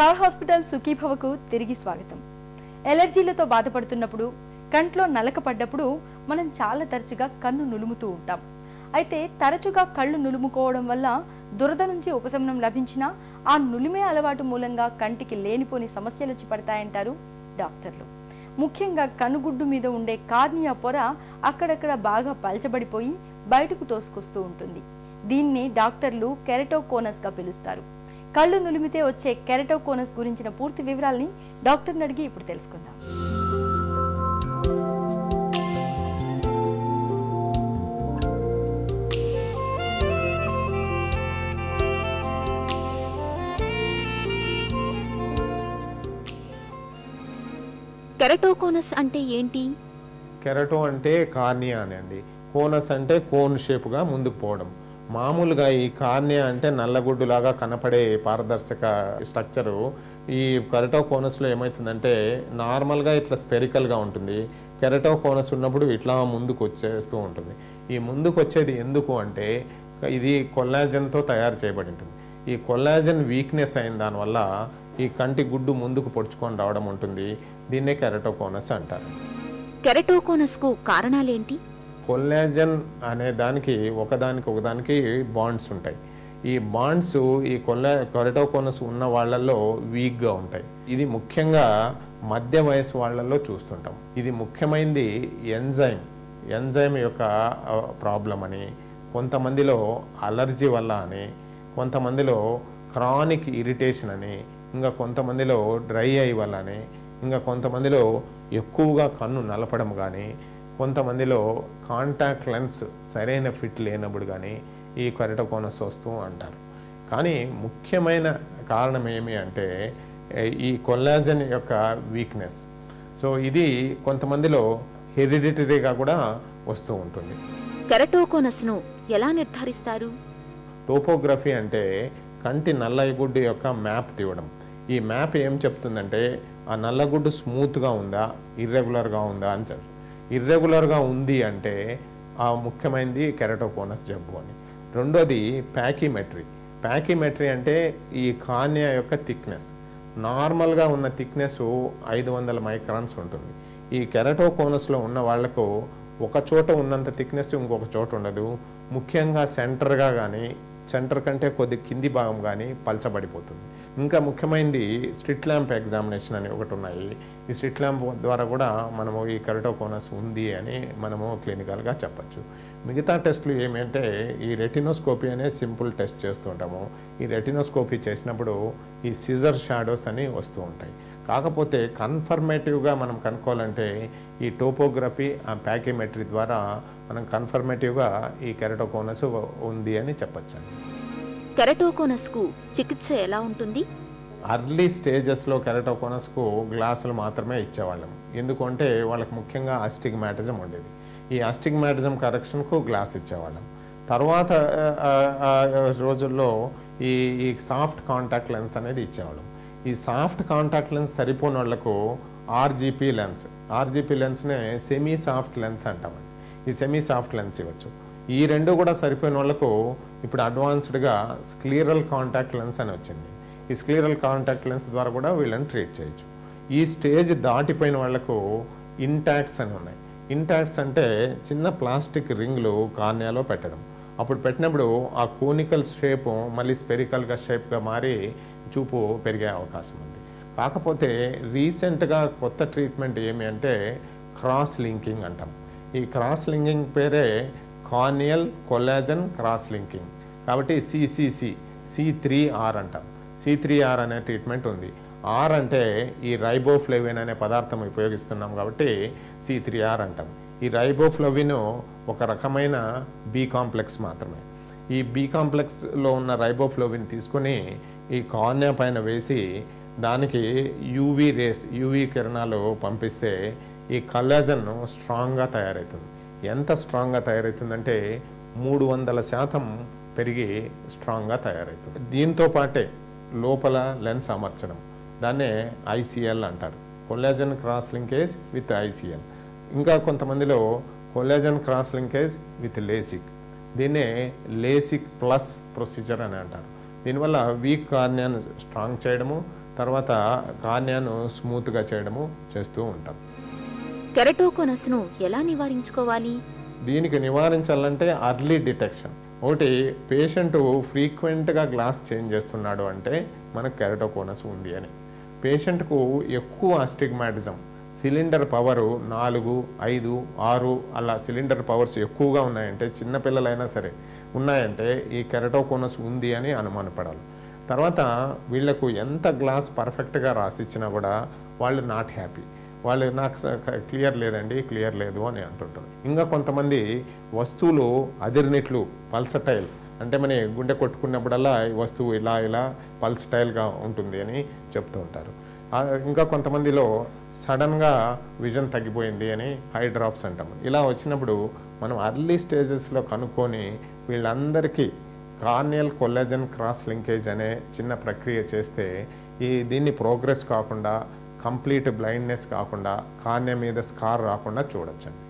Star hospital సుఖీభవకు తిరిగి స్వాగతం. ఎలర్జీలతో బాధపడుతున్నప్పుడు కంట్లో నలక పడ్డప్పుడు మనం చాలా తరచుగా కన్ను నులుముతూ ఉంటాం. అయితే తరచుగా కళ్ళు నులుముకోవడం వల్ల దురద నుంచి ఉపశమనం లభించినా ఆ నులిమే అలవాటు మూలంగా కంటికి లేనిపోని సమస్యలు వచ్చి పడతాయంటారు డాక్టర్లు. ముఖ్యంగా కనుగుడ్డు మీద ఉండే కార్నియా పొర అక్కడక్కడ బాగా పల్చబడిపోయి బయటకు తోసుకొస్తూ ఉంటుంది. దీన్ని డాక్టర్లు కెరటోకోనస్గా పిలుస్తారు. కళ్ళు నులిమితే వచ్చే కెరటోకోనస్ గురించిన పూర్తి వివరాల్ని డాక్టర్ని అడిగి ఇప్పుడు తెలుసుకుందాం. కెరటోకోనస్ అంటే ఏంటి? కెరటో అంటే కార్నియా అని అండి. కోనస్ అంటే కోన్ షేప్గా ముందుకు పోవడం. మామూలుగా ఈ కార్నియా అంటే నల్లగుడ్డులాగా కనపడే పారదర్శక స్ట్రక్చరు. ఈ కెరటోకోనస్లో ఏమవుతుందంటే నార్మల్గా ఇట్లా స్పెరికల్గా ఉంటుంది. కెరటోకోనస్ ఉన్నప్పుడు ఇట్లా ముందుకు వచ్చేస్తూ ఉంటుంది. ఈ ముందుకు వచ్చేది ఎందుకు అంటే ఇది కొల్లాజన్తో తయారు చేయబడి ఉంటుంది ఈ కొల్లాజన్ వీక్నెస్ అయిన దానివల్ల ఈ కంటి గుడ్డు ముందుకు పొడుచుకొని రావడం ఉంటుంది. దీన్నే కెరటోకోనస్ అంటారు. కెరటోకోనస్కు కారణాలేంటి? కొల్లాజన్ అనే దానికి ఒకదానికి ఒకదానికి బాండ్స్ ఉంటాయి. ఈ బాండ్స్ ఈ కొల్లా కొరటోకోనస్ ఉన్న వాళ్ళల్లో వీక్గా ఉంటాయి. ఇది ముఖ్యంగా మధ్య వయసు వాళ్ళల్లో చూస్తుంటాం. ఇది ముఖ్యమైనది ఎంజైమ్. ఎంజైమ్ యొక్క ప్రాబ్లం అని కొంతమందిలో అలర్జీ వల్ల అని కొంతమందిలో క్రానిక్ ఇరిటేషన్ అని ఇంకా కొంతమందిలో డ్రై ఐ వల్ల అని ఇంకా కొంతమందిలో ఎక్కువగా కన్ను నలపడం కానీ కొంతమందిలో కాంటాక్ట్ లెన్స్ సరైన ఫిట్ లేనప్పుడు కానీ ఈ కొరటకోనస్ వస్తూ అంటారు. కానీ ముఖ్యమైన కారణం ఏమి అంటే ఈ కొల్లాజన్ యొక్క వీక్నెస్ సో ఇది కొంతమందిలో హెరిడిటరీగా కూడా వస్తూ ఉంటుంది. కెరటోకోనస్ను ఎలా నిర్ధారిస్తారు? టోపోగ్రఫీ అంటే కంటి నల్లగుడ్డు యొక్క మ్యాప్ తీయడం. ఈ మ్యాప్ ఏం చెప్తుందంటే ఆ నల్లగుడ్డు స్మూత్గా ఉందా ఇర్రెగ్యులర్గా ఉందా అని ఇర్రెగ్యులర్గా ఉంది అంటే ఆ ముఖ్యమైనది కెరటోకోనస్ జబ్బు అని. రెండోది ప్యాకిమెట్రీ ప్యాకిమెట్రీ అంటే ఈ కార్నియా యొక్క థిక్నెస్. నార్మల్గా ఉన్న థిక్నెస్ ఐదు వందల మైక్రాన్స్ ఉంటుంది. ఈ కెరటోకోనస్లో ఉన్న వాళ్ళకు ఒక చోట ఉన్నంత థిక్నెస్ ఇంకొక చోట ఉండదు. ముఖ్యంగా సెంటర్గా కానీ సెంటర్ కంటే కొద్ది కింది భాగం కానీ పల్చబడిపోతుంది. ఇంకా ముఖ్యమైనది స్ట్రిట్ ల్యాంప్ ఎగ్జామినేషన్ అని ఒకటి ఉన్నాయి. ఈ స్ట్రిట్ ల్యాంప్ ద్వారా కూడా మనము ఈ కరటోకోనస్ ఉంది అని మనము క్లినికల్గా చెప్పచ్చు. మిగతా టెస్టులు ఏమంటే ఈ రెటినోస్కోపీ అనే సింపుల్ టెస్ట్ చేస్తుంటాము ఈ రెటినోస్కోపీ చేసినప్పుడు ఈ సిజర్ షాడోస్ అని వస్తూ ఉంటాయి. కాకపోతే కన్ఫర్మేటివ్గా మనం కనుక్కోవాలంటే ఈ టోపోగ్రఫీ ఆ ప్యాకిమెట్రీ ద్వారా మనం కన్ఫర్మేటివ్గా ఈ కెరటోకోనస్ ఉంది అని చెప్పచ్చండి. కెరటోకోనస్కు చికిత్స ఎలా ఉంటుంది? అర్లీ స్టేజెస్లో కెరటోకోనస్కు గ్లాసులు మాత్రమే ఇచ్చేవాళ్ళం. ఎందుకంటే వాళ్ళకి ముఖ్యంగా ఆస్టిగ్మాటిజం ఉండేది. ఈ ఆస్టిగ్మాటిజం కరెక్షన్కు గ్లాస్ ఇచ్చేవాళ్ళం. తర్వాత రోజుల్లో ఈ ఈ సాఫ్ట్ కాంటాక్ట్ లెన్స్ అనేది ఇచ్చేవాళ్ళం. ఈ సాఫ్ట్ కాంటాక్ట్ లెన్స్ సరిపోని వాళ్ళకు ఆర్జీపీ లెన్స్. ఆర్జీపీ లెన్స్నే సెమీ సాఫ్ట్ లెన్స్ అంటామండి ఈ సెమీ సాఫ్ట్ లెన్స్ ఇవ్వచ్చు. ఈ రెండు కూడా సరిపోయిన వాళ్ళకు ఇప్పుడు అడ్వాన్స్డ్గా స్క్లీరల్ కాంటాక్ట్ లెన్స్ అని వచ్చింది. ఈ స్క్లీరల్ కాంటాక్ట్ లెన్స్ ద్వారా కూడా వీళ్ళని ట్రీట్ చేయొచ్చు. ఈ స్టేజ్ దాటిపోయిన వాళ్ళకు ఇంటాక్ట్స్ అని ఉన్నాయి. ఇంటాక్ట్స్ అంటే చిన్న ప్లాస్టిక్ రింగ్లు కార్నియాలో పెట్టడం. అప్పుడు పెట్టినప్పుడు ఆ కోనికల్ షేప్ మళ్ళీ స్పెరికల్గా షేప్గా మారి చూపు పెరిగే అవకాశం ఉంది. కాకపోతే రీసెంట్గా కొత్త ట్రీట్మెంట్ ఏమి అంటే క్రాస్ లింకింగ్ అంటాం. ఈ క్రాస్ లింకింగ్ పేరే కార్నియల్ కొలాజన్ క్రాస్ లింకింగ్ కాబట్టి సిసిసి సి త్రీ ఆర్ అంటాం. సి త్రీ ఆర్ అనే ట్రీట్మెంట్ ఉంది. ఆర్ అంటే ఈ రైబోఫ్లేవిన్ అనే పదార్థం ఉపయోగిస్తున్నాం కాబట్టి సి త్రీ ఆర్ అంటాం. ఈ రైబోఫ్లవిన్ ఒక రకమైన బి కాంప్లెక్స్ మాత్రమే. ఈ బి కాంప్లెక్స్లో ఉన్న రైబోఫ్లోవిన్ తీసుకొని ఈ కార్నియా పైన వేసి దానికి యూవి రేస్ యూవి కిరణాలు పంపిస్తే ఈ కల్లాజన్ స్ట్రాంగ్గా తయారవుతుంది. ఎంత స్ట్రాంగ్గా తయారవుతుందంటే మూడు వందల శాతం పెరిగి స్ట్రాంగ్గా తయారవుతుంది. దీంతో పాటే లోపల లెన్స్ అమర్చడం. దాన్నే ఐసీఎల్ అంటారు. Collagen cross linkage with ICL ఇంకా కొంతమందిలో collagen cross linkage with LASIK. దీన్నే లేసిక్ ప్లస్ ప్రొసీజర్ అని అంటారు. దీనివల్ల వీక్ కార్నియాను స్ట్రాంగ్ చేయడము తర్వాత కార్నియాను స్మూత్గా చేయడము చేస్తూ ఉంటాం. కెరటోకోనస్ను ఎలా నివారించుకోవాలి? దీనికి నివారించాలంటే అర్లీ డిటెక్షన్. ఒకటి పేషెంట్ ఫ్రీక్వెంట్గా గ్లాస్ చేంజ్ చేస్తున్నాడు అంటే మనకు కెరటోకోనస్ ఉంది అని. పేషెంట్కు ఎక్కువ అస్టిగ్మాటిజం సిలిండర్ పవరు నాలుగు ఐదు ఆరు అలా సిలిండర్ పవర్స్ ఎక్కువగా ఉన్నాయంటే చిన్నపిల్లలైనా సరే ఉన్నాయంటే ఈ కెరటోకోనస్ ఉంది అని అనుమానపడాలి. తర్వాత వీళ్ళకు ఎంత గ్లాస్ పర్ఫెక్ట్గా రాసిచ్చినా కూడా వాళ్ళు నాట్ హ్యాపీ. వాళ్ళు నాకు క్లియర్ లేదండి క్లియర్ లేదు అని అంటుంటారు. ఇంకా కొంతమంది వస్తువులు అదిరినట్లు పల్సటైల్ అంటే మన గుండె కొట్టుకున్నప్పుడల్లా ఈ వస్తువు ఇలా ఇలా పల్సటైల్గా ఉంటుంది అని చెప్తూ ఉంటారు. ఇంకా కొంతమందిలో సడన్గా విజన్ తగ్గిపోయింది అని హై డ్రాప్స్ అంటాము ఇలా వచ్చినప్పుడు మనం అర్లీ స్టేజెస్లో కనుక్కొని వీళ్ళందరికీ కార్నియల్ కొల్లాజన్ క్రాస్ లింకేజ్ అనే చిన్న ప్రక్రియ చేస్తే ఈ దీన్ని ప్రోగ్రెస్ కాకుండా కంప్లీట్ బ్లైండ్నెస్ కాకుండా కార్నియా మీద స్కార్ రాకుండా చూడొచ్చండి.